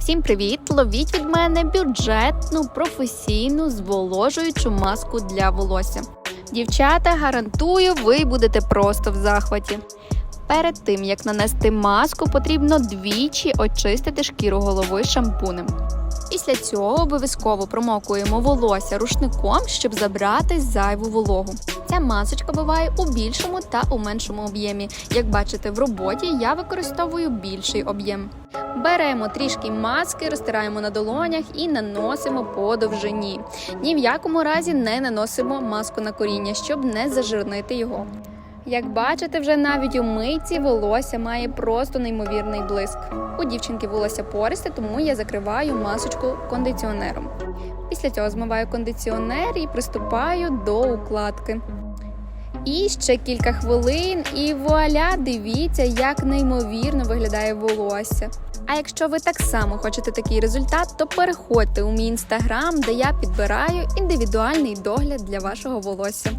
Всім привіт! Ловіть від мене бюджетну, професійну зволожуючу маску для волосся. Дівчата, гарантую, ви будете просто в захваті. Перед тим як нанести маску, потрібно двічі очистити шкіру голови шампунем. Після цього обов'язково промокуємо волосся рушником, щоб забрати зайву вологу. Ця масочка буває у більшому та у меншому об'ємі. Як бачите, в роботі я використовую більший об'єм. Беремо трішки маски, розтираємо на долонях і наносимо по довжині. Ні в якому разі не наносимо маску на коріння, щоб не зажирнити його. Як бачите, вже навіть у мийці волосся має просто неймовірний блиск. У дівчинки волосся пористе, тому я закриваю масочку кондиціонером. Після цього змиваю кондиціонер і приступаю до укладки. І ще кілька хвилин, і вуаля, дивіться, як неймовірно виглядає волосся. А якщо ви так само хочете такий результат, то переходьте у мій інстаграм, де я підбираю індивідуальний догляд для вашого волосся.